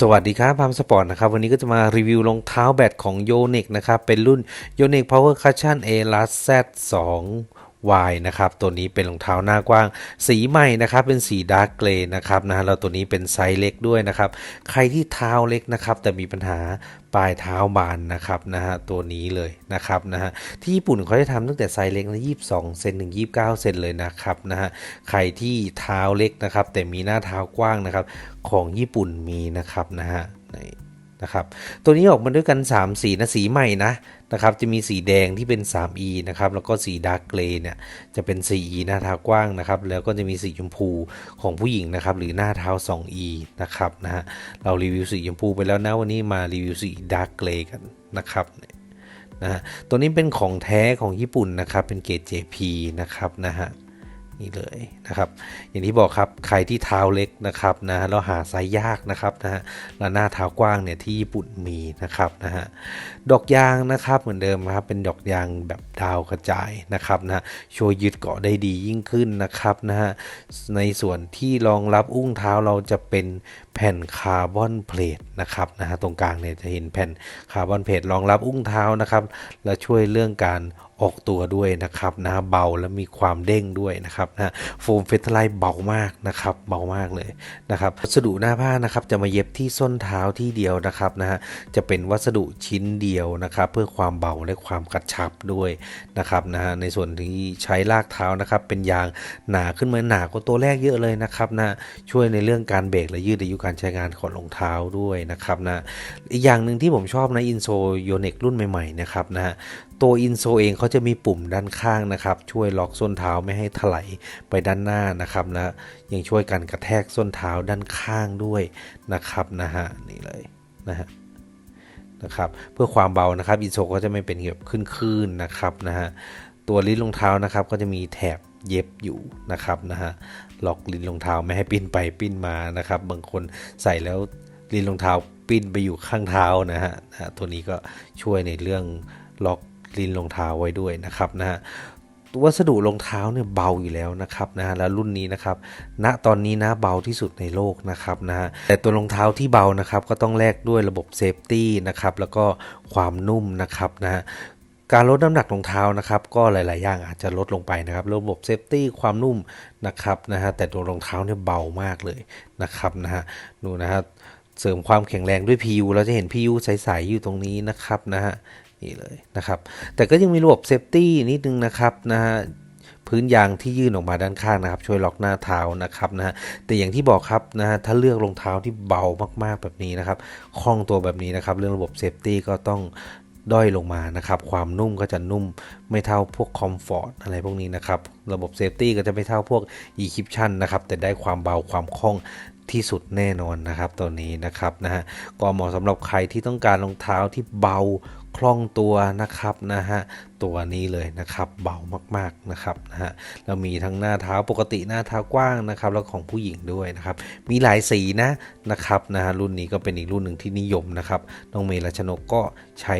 สวัสดีครับพามสปอร์ตนะครับ วันนี้ก็จะมารีวิวรองเท้าแบตของโยนิกนะครับ เป็นรุ่นโยนิกพาวเวอร์คัชชั่นเอลัสแซดสอง Y นะครับตัวนี้เป็นรองเท้าหน้ากว้าง สีใหม่นะครับเป็นสีดาร์กเกรย์นะครับนะฮะแล้วตัวนี้เป็นไซส์เล็กด้วยนะครับ ใครที่เท้าเล็กนะครับแต่มีปัญหาปลายเท้าบานนะครับนะฮะตัวนี้เลยนะครับนะฮะที่ญี่ปุ่นเขาจะทำตั้งแต่ไซส์เล็กนะ22เซนถึง29เก้าเซนเลยนะครับนะฮะใครที่เท้าเล็กนะครับแต่มีหน้าเท้ากว้างนะครับของญี่ปุ่นมีนะครับนะฮะในะครับตัวนี้ออกมาด้วยกัน 3 สีนะสีใหม่นะนะครับจะมีสีแดงที่เป็น 3E นะครับแล้วก็สีดาร์กเกรย์เนี่ยจะเป็น 4E หน้าเท้ากว้างนะครับแล้วก็จะมีสีชมพูของผู้หญิงนะครับหรือหน้าเท้า 2E นะครับนะฮะเรารีวิวสีชมพูไปแล้วนะวันนี้มารีวิวสีดาร์กเกรย์กันนะครับนะฮะตัวนี้เป็นของแท้ของญี่ปุ่นนะครับเป็นเกรด JP นะครับนะฮะ นี่เลยนะครับ อย่างที่บอกครับใครที่เท้าเล็กนะครับนะเราหาไซส์ยากนะครับนะฮะแล้วหน้าเท้ากว้างเนี่ยที่ญี่ปุ่นมีนะครับนะฮะดอกยางนะครับเหมือนเดิมครับเป็นดอกยางแบบดาวกระจายนะครับนะช่วยยึดเกาะได้ดียิ่งขึ้นนะครับนะฮะในส่วนที่รองรับอุ้งเท้าเราจะเป็นแผ่นคาร์บอนเพลทนะครับนะฮะตรงกลางเนี่ยจะเห็นแผ่นคาร์บอนเพลทรองรับอุ้งเท้านะครับ และช่วยเรื่องการออกตัวด้วยนะครับนะเบาและมีความเด้งด้วยนะครับนะโฟมเฟตไลท์เบามากนะครับเบามากเลยนะครับวัสดุหน้าผ้านะครับจะมาเย็บที่ส้นเท้าที่เดียวนะครับนะฮะจะเป็นวัสดุชิ้นเดียวนะครับ เพื่อความเบาและความกระชับด้วยนะครับนะฮะในส่วนที่ใช้ลากเท้านะครับ เป็นยางหนาขึ้นมาหนากว่าตัวแรกเยอะเลยนะครับนะช่วยในเรื่องการเบรกและยืดอายุการใช้งานของรองเท้าด้วยนะครับนะอีกอย่างหนึ่งที่ผมชอบนะอินโซโยเนกรุ่นใหม่ๆนะครับนะฮะตัวอินโซเองเขาจะมีปุ่มด้านข้างนะครับ ช่วยล็อกส้นเท้าไม่ให้ถลายไปด้านหน้านะครับนะยังช่วยกันกระแทกส้นเท้าด้านข้างด้วยนะครับนะฮะนี่เลยนะฮะนะครับเพื่อความเบานะครับอินโซก็จะไม่เป็นแบบขึ้นๆนะครับนะฮะตัวลิ้นรองเท้านะครับก็จะมีแถบเย็บอยู่นะครับนะฮะล็อกลิ้นรองเท้าไม่ให้ปิ้นไปปิ้นมานะครับ บางคนใส่แล้วลิ้นรองเท้าปิ้นไปอยู่ข้างเท้านะฮะนะฮะตัวนี้ก็ช่วยในเรื่องล็อก ลินรองเท้าไว้ด้วยนะครับนะฮะวัสดุรองเท้าเนี่ยเบาอยู่แล้วนะครับนะฮะแล้วรุ่นนี้นะครับณตอนนี้นะเบาที่สุดในโลกนะครับนะฮะแต่ตัวรองเท้าที่เบานะครับก็ต้องแลกด้วยระบบเซฟตี้นะครับแล้วก็ความนุ่มนะครับนะฮะการลดน้ำหนักรองเท้านะครับ ก็หลาย ๆ อย่างอาจจะลดลงไปนะครับ ระบบเซฟตี้ความนุ่มนะครับนะฮะแต่ตัวรองเท้าเนี่ยเบามากเลยนะครับนะฮะดูนะฮะเสริมความแข็งแรงด้วย PU เราจะเห็น PU ใส ๆ อยู่ตรงนี้นะครับนะฮะ นี่เลยนะครับ แต่ก็ยังมีระบบเซฟตี้นิดนึงนะครับนะฮะพื้นยางที่ยื่นออกมาด้านข้างนะครับ ช่วยล็อกหน้าเท้านะครับนะฮะแต่อย่างที่บอกครับนะฮะถ้าเลือกรองเท้าที่เบามากๆแบบนี้นะครับคล่องตัวแบบนี้นะครับ เรื่องระบบเซฟตี้ก็ต้องด้อยลงมานะครับ ความนุ่มก็จะนุ่มไม่เท่าพวกคอมฟอร์ตอะไรพวกนี้นะครับ ระบบเซฟตี้ก็จะไม่เท่าพวก e c r y p t i o n นะครับ แต่ได้ความเบาความคล่อง ที่สุดแน่นอนนะครับตัวนี้นะครับนะฮะก็เหมาะสำหรับใครที่ต้องการรองเท้าที่เบาคล่องตัวนะครับนะฮะตัวนี้เลยนะครับเบามากๆนะครับนะฮะเรามีทั้งหน้าเท้าปกติหน้าเท้ากว้างนะครับแล้วของผู้หญิงด้วยนะครับมีหลายสีนะนะครับนะฮะรุ่นนี้ก็เป็นอีกรุ่นหนึ่งที่นิยมนะครับน้องเมย์รัชนกก็ใช้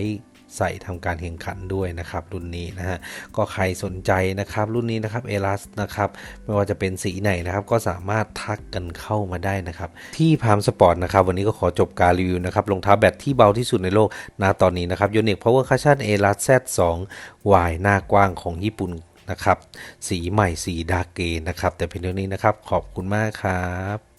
ใส่ทำการแข่งขันด้วยนะครับ รุ่นนี้นะฮะก็ใครสนใจนะครับ รุ่นนี้นะครับเอลัสนะครับไม่ว่าจะเป็นสีไหนนะครับก็สามารถทักกันเข้ามาได้นะครับ ที่พามสปอร์ตนะครับ วันนี้ก็ขอจบการรีวิวนะครับรองเท้าแบตที่เบาที่สุดในโลกณตอนนี้นะครับยเนกพาวเวอร์คัชชั่นเอลัส Z2 Y หน้ากว้างของญี่ปุ่นนะครับ สีใหม่สีดาร์กเกนะครับ แต่เพียงเท่านี้นะครับ ขอบคุณมากครับ